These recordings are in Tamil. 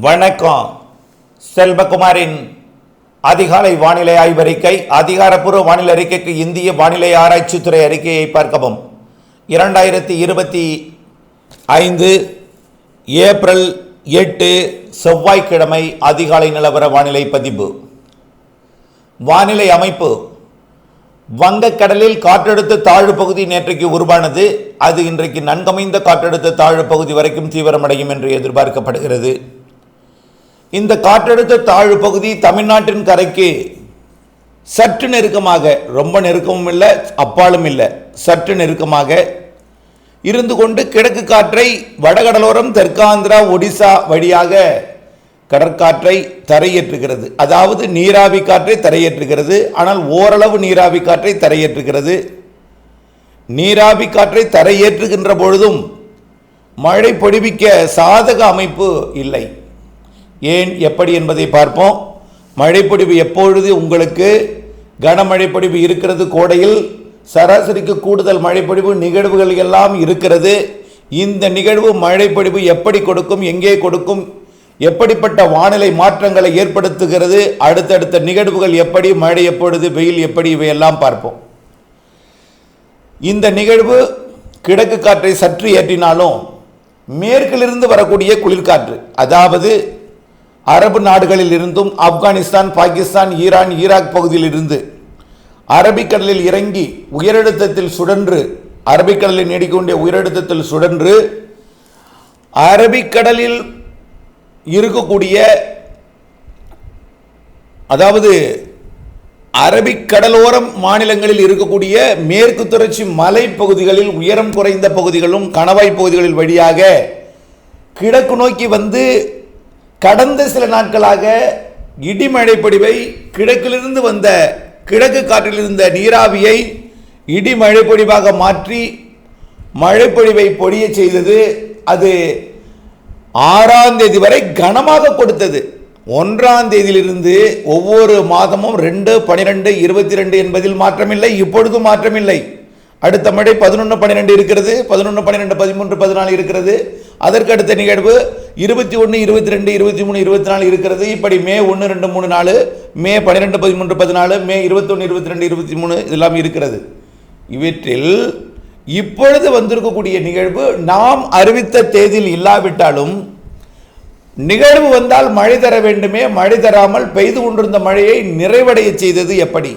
வணக்கம். செல்வகுமாரின் அதிகாலை வானிலை ஆய்வறிக்கை அதிகாரப்பூர்வ வானிலை அறிக்கைக்கு இந்திய வானிலை ஆராய்ச்சித்துறை அறிக்கையை பார்க்கவும். இரண்டாயிரத்தி இருபத்தி ஐந்து ஏப்ரல் எட்டு செவ்வாய்க்கிழமை அதிகாலை நிலவர வானிலை பதிவு. வானிலை அமைப்பு. வங்கக்கடலில் காற்றழுத்த தாழ்வு பகுதி நேற்றைக்கு உருவானது. அது இன்றைக்கு நன்கமைந்த காற்றழுத்த தாழ்வு பகுதி வரைக்கும் தீவிரமடையும் என்று எதிர்பார்க்கப்படுகிறது. இந்த காற்றழுத்த தாழ்வு பகுதி தமிழ்நாட்டின் கரைக்கு சற்று நெருக்கமாக ரொம்ப நெருக்கமும் இல்லை அப்பாலும் இல்லை. சற்று நெருக்கமாக இருந்து கொண்டு கிழக்கு காற்றை வடகடலோரம் தெற்காந்திரா ஒடிசா வழியாக கடற்காற்றை தரையேற்றுகிறது. அதாவது நீராவி காற்றை தரையேற்றுகிறது. ஆனால் ஓரளவு நீராவி காற்றை தரையேற்றுகிறது. நீராவி காற்றை தரையேற்றுகின்ற பொழுதும் மழை பொடிவிக்க சாதக அமைப்பு இல்லை. ஏன் எப்படி என்பதை பார்ப்போம். மழைப்பொடிவு எப்பொழுது உங்களுக்கு கனமழைப்பொடிவு இருக்கிறது கோடையில்? சராசரிக்கு கூடுதல் மழைப்பொடிவு நிகழ்வுகள் எல்லாம் இருக்கிறது. இந்த நிகழ்வு மழைப்பொடிவு எப்படி கொடுக்கும் எங்கே கொடுக்கும்? எப்படிப்பட்ட வானிலை மாற்றங்களை ஏற்படுத்துகிறது? அடுத்தடுத்த நிகழ்வுகள் எப்படி மழை எப்பொழுது வெயில் எப்படி இவையெல்லாம் பார்ப்போம். இந்த நிகழ்வு கிழக்கு காற்றை சற்று ஏற்றினாலும் மேற்கிலிருந்து வரக்கூடிய குளிர்காற்று அதாவது அரபு நாடுகளில் இருந்தும் ஆப்கானிஸ்தான் பாகிஸ்தான் ஈரான் ஈராக் பகுதியில் இருந்து அரபிக்கடலில் இறங்கி உயரழுத்தத்தில் சுழன்று அரபிக்கடலில் நீடிக்கொண்டிய உயரழுத்தத்தில் சுழன்று அரபிக்கடலில் இருக்கக்கூடிய அதாவது அரபிக்கடலோரம் மாநிலங்களில் இருக்கக்கூடிய மேற்கு தொடர்ச்சி மலை பகுதிகளில் உயரம் குறைந்த பகுதிகளும் கணவாய் பகுதிகளில் வழியாக கிழக்கு நோக்கி வந்து கடந்த சில நாட்களாக இடிமழை பொடிவை கிழக்கிலிருந்து வந்த கிழக்கு காற்றில் இருந்த நீராவியை இடிமழை பொழிவாக மாற்றி மழைப்பொழிவை பொழிய செய்தது அது ஆறாம் தேதி வரை கனமாக கொடுத்தது. ஒன்றாம் தேதியிலிருந்து ஒவ்வொரு மாதமும் ரெண்டு பனிரெண்டு இருபத்தி ரெண்டு என்பதில் மாற்றமில்லை இப்பொழுது மாற்றமில்லை. அடுத்த மழை பதினொன்று பன்னிரெண்டு இருக்கிறது பதினொன்று பன்னிரெண்டு பதிமூன்று பதினாலு இருக்கிறது. அதற்கு அடுத்த நிகழ்வு இருபத்தி ஒன்று இருபத்தி ரெண்டு இருபத்தி மூணு இருபத்தி நாலு இருக்கிறது. இப்படி மே ஒன்று ரெண்டு மூணு நாலு மே பன்னிரெண்டு பதிமூன்று பதினாலு மே இருபத்தொன்று இருபத்தி ரெண்டு இருபத்தி மூணு இதெல்லாம் இருக்கிறது. இவற்றில் இப்பொழுது வந்திருக்கக்கூடிய நிகழ்வு நாம் அறிவித்த தேதியில் இல்லாவிட்டாலும் நிகழ்வு வந்தால் மழை தர வேண்டுமே மழை தராமல் பெய்து கொண்டிருந்த மழையை நிறைவடைய செய்தது எப்படி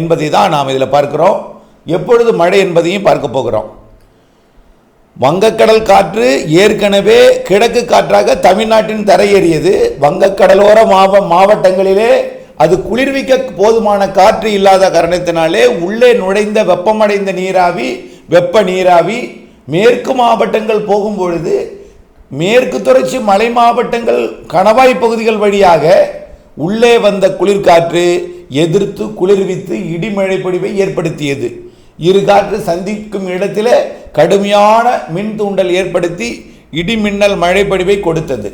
என்பதை தான் நாம் இதில் பார்க்கிறோம். எப்பொழுது மழை என்பதையும் பார்க்க போகிறோம். வங்கக்கடல் காற்று ஏற்கனவே கிழக்கு காற்றாக தமிழ்நாட்டின் தரையேறியது. வங்கக்கடலோர மாவ மாவட்டங்களிலே அது குளிர்விக்க போதுமான காற்று இல்லாத காரணத்தினாலே உள்ளே நுழைந்த வெப்பமடைந்த நீராவி வெப்ப நீராவி மேற்கு மாவட்டங்கள் போகும் பொழுது மேற்கு தொடர்ச்சி மலை மாவட்டங்கள் கணவாய் பகுதிகள் வழியாக உள்ளே வந்த குளிர்காற்று எதிர்த்து குளிர்வித்து இடிமழை பொழிவை ஏற்படுத்தியது. இரு காற்று சந்திக்கும் இடத்திலே கடுமையான மின் தூண்டல் ஏற்படுத்தி இடிமின்னல் மழைப்படிவை மழை பொழிவை கொடுத்தது.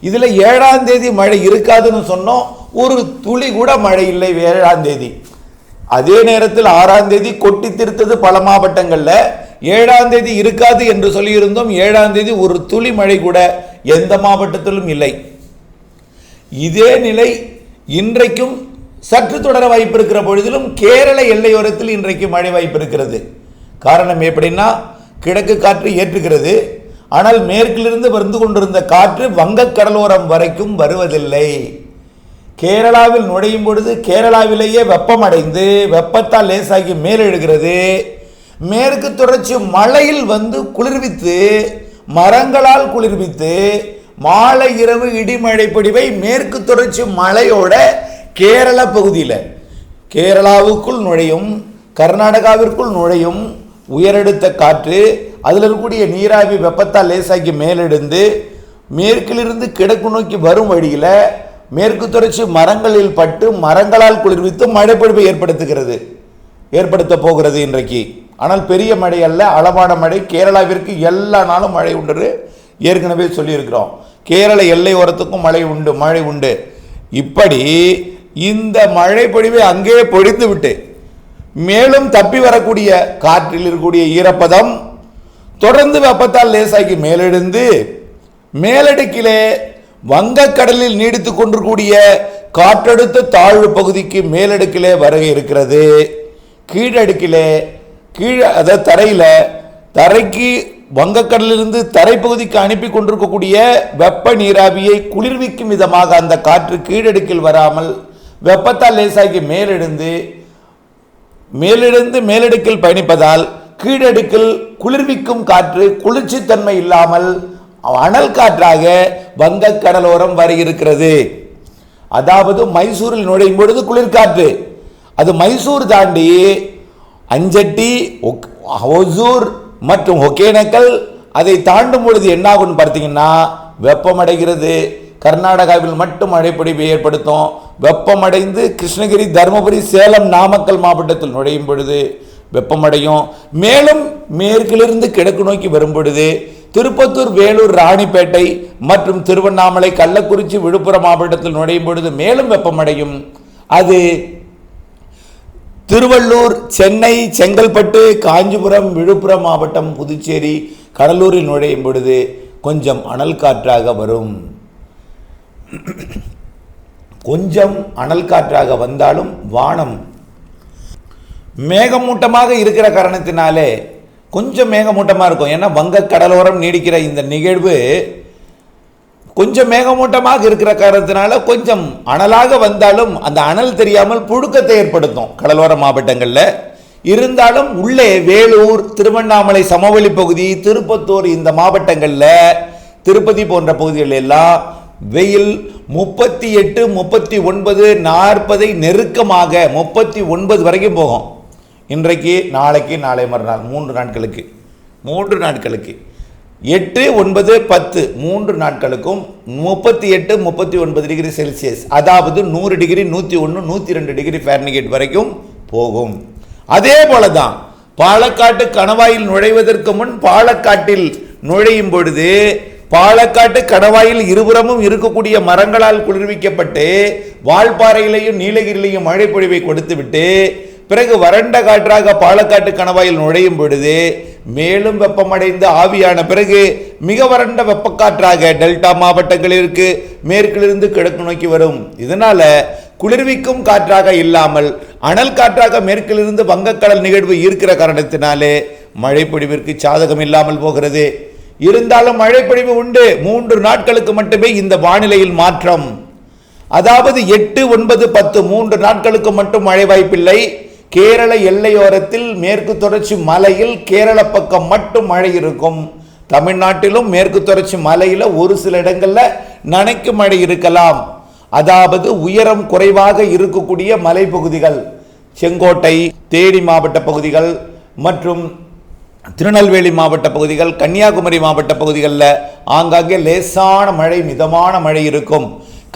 இதில் ஏழாம் தேதி மழை இருக்காதுன்னு சொன்னோம். ஒரு துளி கூட மழை இல்லை ஏழாம் தேதி. அதே நேரத்தில் ஆறாம் தேதி கொட்டி திருத்தது பல மாவட்டங்களில். ஏழாம் தேதி இருக்காது என்று சொல்லியிருந்தோம். ஏழாம் தேதி ஒரு துளி மழை கூட எந்த மாவட்டத்திலும் இல்லை. இதே நிலை இன்றைக்கும் சற்று தொடர வாய்ப்பு இருக்கிற பொழுதிலும் கேரள எல்லையோரத்தில் இன்றைக்கு மழை வாய்ப்பு இருக்கிறது. காரணம் எப்படின்னா கிழக்கு காற்று ஏற்றுகிறது. ஆனால் மேற்கிலிருந்து வந்து கொண்டிருந்த காற்று வங்கக் கடலோரம் வரைக்கும் வருவதில்லை. கேரளாவில் நுழையும் பொழுது கேரளாவிலேயே வெப்பமடைந்து வெப்பத்தால் லேசாகி மேலெழுகிறது மேற்கு தொடர்ச்சி மலையில் வந்து குளிர்வித்து மரங்களால் குளிர்வித்து மாலை இரவு இடிமழை பொடிவை மேற்கு தொடர்ச்சி மலையோட கேரள பகுதியில் கேரளாவுக்குள் நுழையும் கர்நாடகாவிற்குள் நுழையும் உயரெடுத்த காற்று அதில் இருக்கக்கூடிய நீராவி வெப்பத்தால் லேசாக்கி மேலெடுந்து மேற்கிலிருந்து கிழக்கு நோக்கி வரும் வழியில் மேற்கு தொடர்ச்சி மரங்களில் பட்டு மரங்களால் குளிர்வித்து மழைப்பொழிவை ஏற்படுத்துகிறது. ஏற்படுத்த போகிறது இன்றைக்கு. ஆனால் பெரிய மழை அல்ல அளவான மழை. கேரளாவிற்கு எல்லா நாளும் மழை உண்டு ஏற்கனவே சொல்லியிருக்கிறோம். கேரள எல்லை ஓரத்துக்கும் மழை உண்டு மழை உண்டு. இப்படி இந்த மழை பொழிவை அங்கே பொழிந்து விட்டு மேலும் தப்பி வரக்கூடிய காற்றில் இருக்கக்கூடிய ஈரப்பதம் தொடர்ந்து வெப்பத்தால் லேசாக்கி மேலெழுந்து மேலடுக்கிலே வங்கக்கடலில் நீடித்து கொண்டிருக்கூடிய காற்றழுத்த தாழ்வு பகுதிக்கு மேலடுக்கிலே வர இருக்கிறது. கீழடுக்கிலே கீழ அதாவது தரையில் தரைக்கு வங்கக்கடலிலிருந்து தரைப்பகுதிக்கு அனுப்பி கொண்டிருக்கக்கூடிய வெப்ப நீராவியை குளிர்விக்கும் விதமாக அந்த காற்று கீழடுக்கில் வராமல் வெப்பத்தால் லேசாகி மேலெழுந்து மேலிருந்து மேலடுக்கில் பயணிப்பதால் கீழடுக்கில் குளிர்விக்கும் காற்று குளிர்ச்சித்தன்மை இல்லாமல் அனல் காற்றாக வங்க கடலோரம் வர இருக்கிறது. அதாவது மைசூரில் நுழையும் பொழுது குளிர்காற்று. அது மைசூர் தாண்டி அஞ்சட்டி ஒக்- ஒசூர் மற்றும் ஒகேனக்கல் அதை தாண்டும் பொழுது என்னாகும்னு பார்த்தீங்கன்னா வெப்பமடைகிறது. கர்நாடகாவில் மட்டும் மழைப்பொழிவை ஏற்படுத்தும். வெப்பமடைந்து கிருஷ்ணகிரி தருமபுரி சேலம் நாமக்கல் மாவட்டத்தில் நுழையும் பொழுது வெப்பமடையும். மேலும் மேற்கிலிருந்து கிழக்கு நோக்கி வரும் பொழுது திருப்பத்தூர் வேலூர் ராணிப்பேட்டை மற்றும் திருவண்ணாமலை கள்ளக்குறிச்சி விழுப்புரம் மாவட்டத்தில் நுழையும் பொழுது மேலும் வெப்பமடையும். அது திருவள்ளூர் சென்னை செங்கல்பட்டு காஞ்சிபுரம் விழுப்புரம் மாவட்டம் புதுச்சேரி கடலூரில் நுழையும் பொழுது கொஞ்சம் அனல் காற்றாக வரும். கொஞ்சம் அனல் காற்றாக வந்தாலும் வானம் மேகமூட்டமாக இருக்கிற காரணத்தினாலே கொஞ்சம் மேகமூட்டமாக இருக்கும். ஏன்னா வங்க கடலோரம் நீடிக்கிற இந்த நிகழ்வு கொஞ்சம் மேகமூட்டமாக இருக்கிற காரணத்தினால கொஞ்சம் அனலாக வந்தாலும் அந்த அனல் தெரியாமல் புழுக்கத்தை ஏற்படுத்தும் கடலோர மாவட்டங்களில். இருந்தாலும் உள்ளே வேலூர் திருவண்ணாமலை சமவெளி பகுதி திருப்பத்தூர் இந்த மாவட்டங்களில் திருப்பதி போன்ற பகுதிகள் எல்லாம் வெயில் முப்பத்தி எட்டு முப்பத்தி ஒன்பது நாற்பதை நெருக்கமாக முப்பத்தி ஒன்பது வரைக்கும் போகும். இன்றைக்கு நாளைக்கு நாளை மறுநாள் மூன்று நாட்களுக்கு. மூன்று நாட்களுக்கு. எட்டு ஒன்பது பத்து மூன்று நாட்களுக்கும் முப்பத்தி எட்டு முப்பத்தி ஒன்பது டிகிரி செல்சியஸ். அதாவது நூறு டிகிரி நூற்றி ஒன்று நூற்றி ரெண்டு டிகிரி ஃபேர்னிகேட் வரைக்கும் போகும். அதே போல தான் பாலக்காட்டு கணவாயில் நுழைவதற்கு முன் பாலக்காட்டில் நுழையும் பொழுது பாலக்காட்டு கணவாயில் இருபுறமும் இருக்கக்கூடிய மரங்களால் குளிர்விக்கப்பட்டு வால்பாறையிலையும் நீலகிரியிலையும் மழை பொழிவை கொடுத்துவிட்டு பிறகு வறண்ட காற்றாக பாலக்காட்டு கணவாயில் நுழையும் பொழுது மேலும் வெப்பமடைந்து ஆவியான பிறகு மிக வறண்ட வெப்பக்காற்றாக டெல்டா மாவட்டங்களிற்கு மேற்கிலிருந்து கிழக்கு நோக்கி வரும். இதனால குளிர்விக்கும் காற்றாக இல்லாமல் அனல் காற்றாக மேற்கிலிருந்து வங்கக்கடல் நிகழ்வு ஈர்க்கிற காரணத்தினாலே மழைப்பொழிவிற்கு சாதகம் இல்லாமல் போகிறது. இருந்தாலும் மழைப்பொழிவு உண்டு. மூன்று நாட்களுக்கு மட்டுமே இந்த வானிலையில் மாற்றம். அதாவது எட்டு ஒன்பது பத்து மூன்று நாட்களுக்கு மட்டும் மழை வாய்ப்பில்லை. கேரள எல்லையோரத்தில் மேற்கு தொடர்ச்சி மலையில் கேரள பக்கம் மட்டும் மழை இருக்கும். தமிழ்நாட்டிலும் மேற்கு தொடர்ச்சி மலையில் ஒரு சில இடங்களில் நனைக்கு மழை இருக்கலாம். அதாவது உயரம் குறைவாக இருக்கக்கூடிய மலைப்பகுதிகள் செங்கோட்டை தேனி மாவட்ட பகுதிகள் மற்றும் திருநெல்வேலி மாவட்ட பகுதிகள் கன்னியாகுமரி மாவட்ட பகுதிகளில் ஆங்காங்கே லேசான மழை மிதமான மழை இருக்கும்.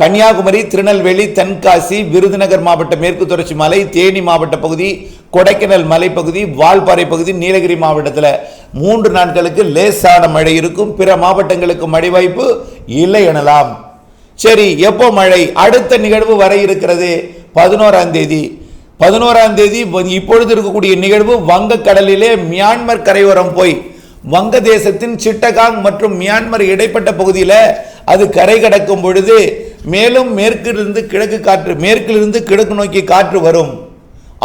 கன்னியாகுமரி திருநெல்வேலி தென்காசி விருதுநகர் மாவட்ட மேற்கு தொடர்ச்சி மலை தேனி மாவட்ட பகுதி கொடைக்கானல் மலைப்பகுதி வால்பாறை பகுதி நீலகிரி மாவட்டத்தில் மூன்று நாட்களுக்கு லேசான மழை இருக்கும். பிற மாவட்டங்களுக்கு மழை வாய்ப்பு இல்லை எனலாம். சரி எப்போ மழை? அடுத்த நிகழ்வு வர இருக்கிறது பதினோராம் தேதி. பதினோராம் தேதி இப்பொழுது இருக்கக்கூடிய நிகழ்வு வங்கக்கடலிலே மியான்மர் கரையோரம் போய் வங்க தேசத்தின் சிட்டகாங் மற்றும் மியான்மர் இடைப்பட்ட பகுதியில் அது கரை கடக்கும் பொழுது மேலும் மேற்கிலிருந்து கிழக்கு காற்று மேற்கிலிருந்து கிழக்கு நோக்கி காற்று வரும்.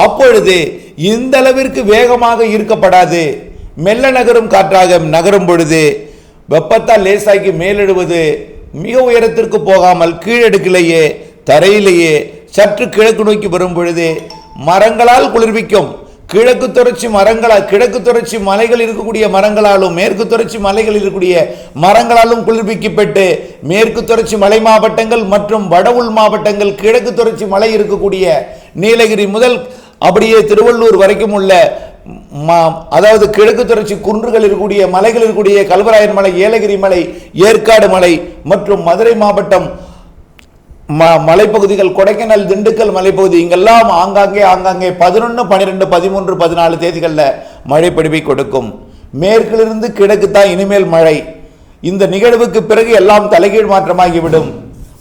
அப்பொழுது இந்த அளவிற்கு வேகமாக ஈர்க்கப்படாது. மெல்ல நகரும் காற்றாக நகரும் பொழுது வெப்பத்தால் லேசாக்கி மேலெழுவது மிக உயரத்திற்கு போகாமல் கீழடுக்கிலேயே தரையிலேயே சற்று கிழக்கு நோக்கி வரும் பொழுது மரங்களால் குளிர்விக்கும். கிழக்கு தொடர்ச்சி மரங்களால் கிழக்கு தொடர்ச்சி மலைகள் இருக்கக்கூடிய மரங்களாலும் மேற்கு தொடர்ச்சி மலைகள் இருக்கக்கூடிய மரங்களாலும் குளிர்விக்கப்பட்டு மேற்கு தொடர்ச்சி மலை மாவட்டங்கள் மற்றும் வட உள் மாவட்டங்கள் கிழக்கு தொடர்ச்சி மலை இருக்கக்கூடிய நீலகிரி முதல் அப்படியே திருவள்ளூர் வரைக்கும் உள்ள அதாவது கிழக்கு தொடர்ச்சி குன்றுகள் இருக்கக்கூடிய மலைகள் இருக்கக்கூடிய கல்வராயன் மலை ஏலகிரி மலை ஏற்காடு மலை மற்றும் மதுரை மாவட்டம் ம மலைப்பகுதிகள் கொடைக்கானல் திண்டுக்கல் மலைப்பகுதி இங்கெல்லாம் ஆங்காங்கே ஆங்காங்கே பதினொன்று பன்னிரெண்டு பதிமூன்று பதினாலு தேதிகளில் மழை பொழிவை கொடுக்கும். மேற்கிலிருந்து கிழக்கு தான் இனிமேல் மழை. இந்த நிகழ்வுக்கு பிறகு எல்லாம் தலைகீழ் மாற்றமாகிவிடும்.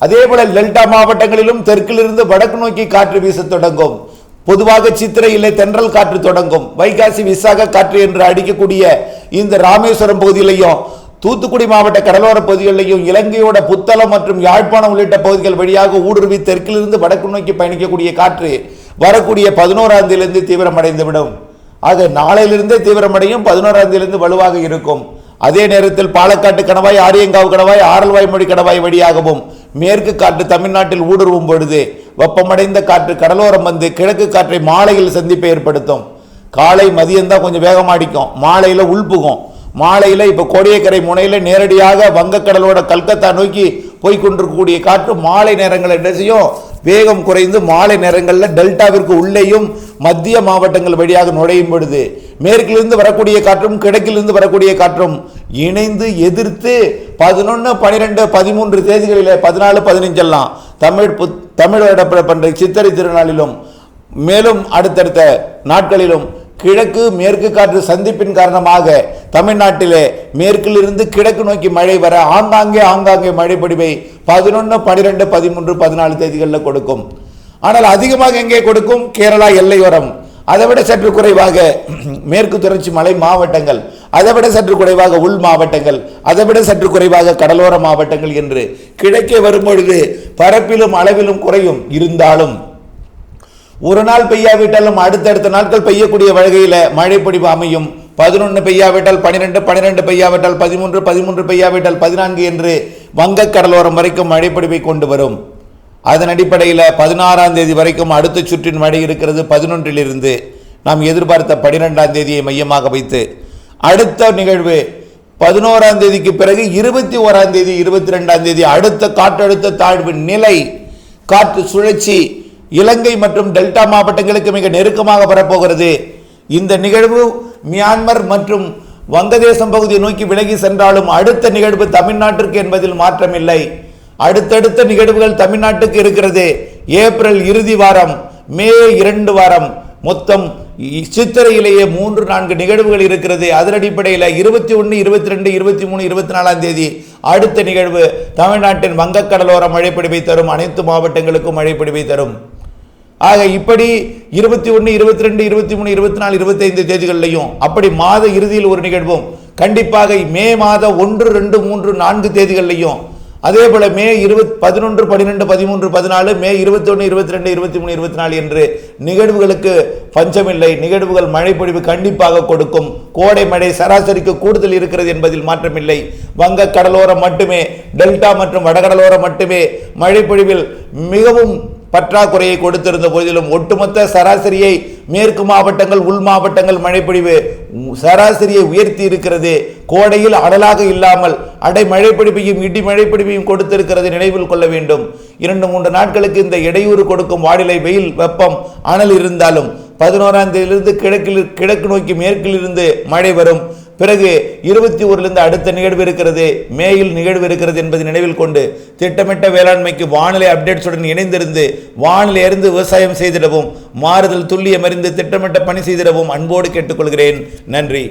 அதேபோல டெல்டா மாவட்டங்களிலும் தெற்கிலிருந்து வடக்கு நோக்கி காற்று வீசத் தொடங்கும். பொதுவாக சித்திரை இல்லை தென்றல் காற்று தொடங்கும். வைகாசி விசாக காற்று என்று அடிக்கக்கூடிய இந்த ராமேஸ்வரம் பகுதியிலையும் தூத்துக்குடி மாவட்ட கடலோர பகுதிகளிலையும் இலங்கையோட புத்தளம் மற்றும் யாழ்ப்பாணம் உள்ளிட்ட பகுதிகள் வழியாக ஊடுருவி தெற்கிலிருந்து வடக்கு நோக்கி பயணிக்கக்கூடிய காற்று வரக்கூடிய பதினோராம் தேதியிலிருந்து தீவிரமடைந்துவிடும். ஆக நாளையிலிருந்தே தீவிரமடையும் பதினோராம் தேதியிலிருந்து வலுவாக இருக்கும். அதே நேரத்தில் பாலக்காட்டு கணவாய் ஆரியங்காவு கணவாய் ஆரல்வாய்மொழி கணவாய் வழியாகவும் மேற்கு காற்று தமிழ்நாட்டில் ஊடுருவும் பொழுது வெப்பமடைந்த காற்று கடலோரம் வந்து கிழக்கு காற்றை மாலையில் சந்திப்பை ஏற்படுத்தும். காலை மதியம் தான் கொஞ்சம் வேகமாக அடிக்கும். மாலையில் உள்புகும் மாலையில் இப்போ கோடியக்கரை முனையில் நேரடியாக வங்கக்கடலோட கல்கத்தா நோக்கி போய்கொண்டிருக்கக்கூடிய காற்று மாலை நேரங்களில் என்ன செய்யும்? வேகம் குறைந்து மாலை நேரங்களில் டெல்டாவிற்கு உள்ளேயும் மத்திய மாவட்டங்கள் வழியாக நுழையும் பொழுது மேற்கிலிருந்து வரக்கூடிய காற்றும் கிழக்கிலிருந்து வரக்கூடிய காற்றும் இணைந்து எதிர்த்து பதினொன்று பனிரெண்டு பதிமூன்று தேதிகளில் பதினாலு பதினஞ்செல்லாம் தமிழ் புத் தமிழ் பண்ற சித்திரை திருநாளிலும் மேலும் அடுத்தடுத்த நாட்களிலும் கிழக்கு மேற்கு காற்று சந்திப்பின் காரணமாக தமிழ்நாட்டிலே மேற்கிலிருந்து கிழக்கு நோக்கி மழை வர ஆங்காங்கே ஆங்காங்கே மழை பொடிவை பதினொன்று பனிரெண்டு பதிமூன்று பதினாலு தேதிகளில் கொடுக்கும். ஆனால் அதிகமாக எங்கே கொடுக்கும்? கேரளா எல்லையோரம். அதை விட சற்று குறைவாக மேற்கு தொடர்ச்சி மலை மாவட்டங்கள். அதை விட சற்று குறைவாக உள் மாவட்டங்கள். அதை விட சற்று குறைவாக கடலோர மாவட்டங்கள் என்று கிழக்கே வரும்பொழுது பரப்பிலும் அளவிலும் குறையும். இருந்தாலும் ஒரு நாள் பெய்யாவிட்டாலும் அடுத்தடுத்த நாட்கள் பெய்யக்கூடிய வழிகையில் மழை பொழிவு அமையும். பதினொன்று பெய்யாவிட்டால் பனிரெண்டு பன்னிரெண்டு பெய்யாவிட்டால் பதிமூன்று பதிமூன்று பெய்யாவிட்டால் பதினான்கு என்று வங்கக் கடலோரம் வரைக்கும் மழை கொண்டு வரும். அதன் அடிப்படையில் பதினாறாம் தேதி வரைக்கும் அடுத்த சுற்றின் மழை இருக்கிறது பதினொன்றிலிருந்து. நாம் எதிர்பார்த்த பனிரெண்டாம் தேதியை மையமாக வைத்து அடுத்த நிகழ்வு பதினோராம் தேதிக்கு பிறகு இருபத்தி ஓராம் தேதி இருபத்தி ரெண்டாம் தேதி அடுத்த காற்றழுத்த தாழ்வு நிலை காற்று சுழற்சி இலங்கை மற்றும் டெல்டா மாவட்டங்களுக்கு மிக நெருக்கமாக வரப்போகிறது. இந்த நிகழ்வு மியான்மர் மற்றும் வங்கதேசம் பகுதியை நோக்கி விலகி சென்றாலும் அடுத்த நிகழ்வு தமிழ்நாட்டிற்கு என்பதில் மாற்றமில்லை. அடுத்தடுத்த நிகழ்வுகள் தமிழ்நாட்டுக்கு இருக்கிறது. ஏப்ரல் இறுதி வாரம் மே இரண்டு வாரம் மொத்தம் சித்திரையிலேயே மூன்று நான்கு நிகழ்வுகள் இருக்கிறது. அதன் அடிப்படையில் இருபத்தி ஒன்று இருபத்தி ரெண்டு இருபத்தி மூணு இருபத்தி நாலாம் தேதி அடுத்த நிகழ்வு தமிழ்நாட்டின் வங்கக்கடலோர மழைப்பிடிவை தரும். அனைத்து மாவட்டங்களுக்கும் மழைப்பிடிவை தரும். ஆக இப்படி இருபத்தி ஒன்று இருபத்தி ரெண்டு இருபத்தி மூணு இருபத்தி நாலு இருபத்தைந்து தேதிகள்லையும் அப்படி மாத இறுதியில் ஒரு நிகழ்வும். கண்டிப்பாக மே மாத ஒன்று ரெண்டு மூன்று நான்கு தேதிகள்லையும். அதே போல மே இருபத் பதினொன்று பன்னிரெண்டு பதிமூன்று பதினாலு மே இருபத்தொன்று இருபத்தி ரெண்டு இருபத்தி மூணு இருபத்தி நாலு என்று நிகழ்வுகளுக்கு பஞ்சமில்லை. நிகழ்வுகள் மழைப்பொழிவு கண்டிப்பாக கொடுக்கும். கோடை மழை சராசரிக்கு கூடுதல் இருக்கிறது என்பதில் மாற்றமில்லை. வங்க கடலோரம் மட்டுமே டெல்டா மற்றும் வடகடலோரம் மட்டுமே மழைப்பொழிவில் மிகவும் பற்றாக்குறையை கொடுத்திருந்த போதிலும் ஒட்டுமொத்த சராசரியை மேற்கு மாவட்டங்கள் உள் மாவட்டங்கள் மழைப்பொழிவு சராசரியை உயர்த்தி இருக்கிறது. கோடையில் அடலாக இல்லாமல் அடை மழைப்பிடிப்பையும் இடி மழைப்பிடிப்பையும் கொடுத்திருக்கிறது நினைவில் கொள்ள வேண்டும். இரண்டு மூன்று நாட்களுக்கு இந்த இடையூறு கொடுக்கும் வானிலை வெயில் வெப்பம் அனல் இருந்தாலும் பதினோராம் தேதியிலிருந்து கிழக்கில் கிழக்கு நோக்கி மேற்கிலிருந்து மழை வரும். பிறகு இருபத்தி ஓரிலிருந்து அடுத்த நிகழ்வு இருக்கிறது. மேயில் நிகழ்வு இருக்கிறது என்பதை நினைவில் கொண்டு திட்டமிட்ட வேளாண்மைக்கு வானிலை அப்டேட்ஸுடன் இணைந்திருந்து வானிலை அறிந்து விவசாயம் செய்திடவும் மாறுதல் துல்லியம் அறிந்து திட்டமிட்ட பணி செய்திடவும் அன்போடு கேட்டுக்கொள்கிறேன். நன்றி.